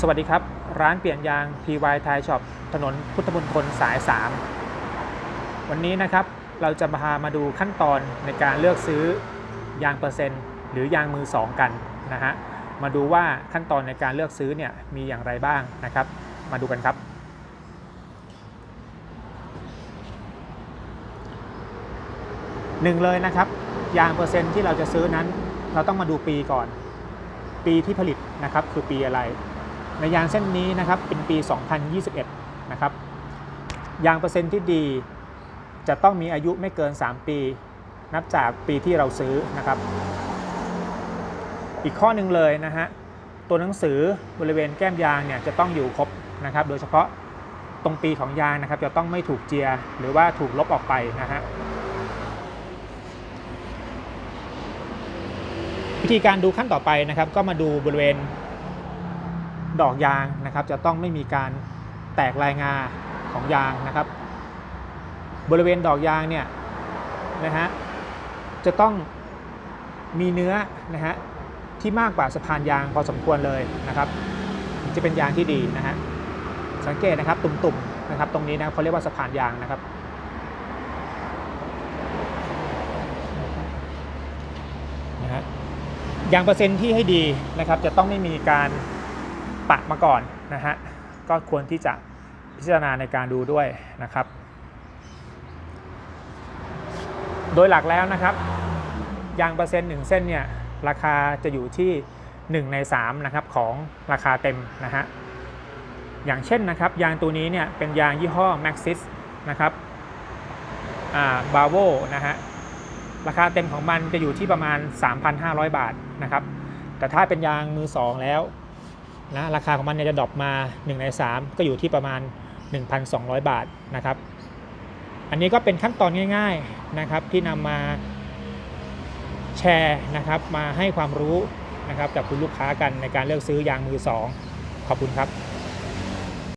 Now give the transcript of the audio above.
สวัสดีครับ ร้านเปลี่ยนยาง PY Thai Shop ถนนพุทธมณฑลสาย 3 วันนี้นะครับเราจะมาพามาดูขั้นตอนในการเลือกซื้อยางเปอร์เซ็นต์ หรือยางมือ 2 กันนะฮะมาดูว่าขั้นตอนในการเลือกซื้อเนี่ยมีอย่างไรบ้างนะครับ มาดูกันครับ หนึ่งเลยนะครับ ยางเปอร์เซ็นต์ที่เราจะซื้อนั้น เราต้องมาดูปีก่อน ปีที่ผลิตนะครับคือปีอะไร ในยางเส้นนี้นะครับเป็นปี 2021 นะครับ ยางเปอร์เซ็นต์ที่ดีจะต้องมีอายุไม่เกิน 3 ปี นับจากปีที่เราซื้อนะครับ อีกข้อหนึ่งเลยนะฮะ ตัวหนังสือบริเวณแก้มยางเนี่ยจะต้องอยู่ครบนะครับ โดยเฉพาะตรงปีของยางนะครับ จะต้องไม่ถูกเจียหรือว่าถูกลบออกไปนะฮะวิธีการดูขั้นต่อไปนะครับ ก็มาดูบริเวณ ดอกยางนะครับ จะต้องไม่มีการแตกลายงาของยางนะครับ บริเวณดอกยางเนี่ยนะฮะจะต้องมีเนื้อนะฮะที่มากกว่าสะพานยางพอสมควรเลยนะครับจะเป็นยางที่ดีนะฮะสังเกตนะครับตุ่มๆนะครับ ตรงนี้นะเขาเรียกว่าสะพานยางนะครับนะฮะยางเปอร์เซ็นต์ที่ให้ดีนะครับ จะต้องไม่มีการ ปะมาก่อนนะฮะก็ควรที่จะพิจารณาในการดูด้วยนะครับ โดยหลักแล้วนะครับยางเปอร์เซ็นต์หนึ่งเส้นเนี่ยราคาจะอยู่ที่ 1 ใน3นะครับของราคาเต็มนะฮะอย่างเช่นนะครับยางตัวนี้เนี่ยเป็นยางยี่ห้อ Maxis นะครับอ่าบาโวนะฮะราคาเต็มของมันจะอยู่ที่ประมาณ 3,500 บาทนะครับแต่ถ้าเป็นยางมือ 2 แล้ว นะราคาของมันเนี่ยจะดรอปมา 1 ใน 3 ก็อยู่ที่ประมาณ 1,200 บาทนะครับ อันนี้ก็เป็นขั้นตอนง่าย ๆนะครับ ที่นำมาแชร์นะครับ มาให้ความรู้นะครับกับคุณลูกค้ากันในการเลือกซื้อยางมือ 2 ขอบคุณครับ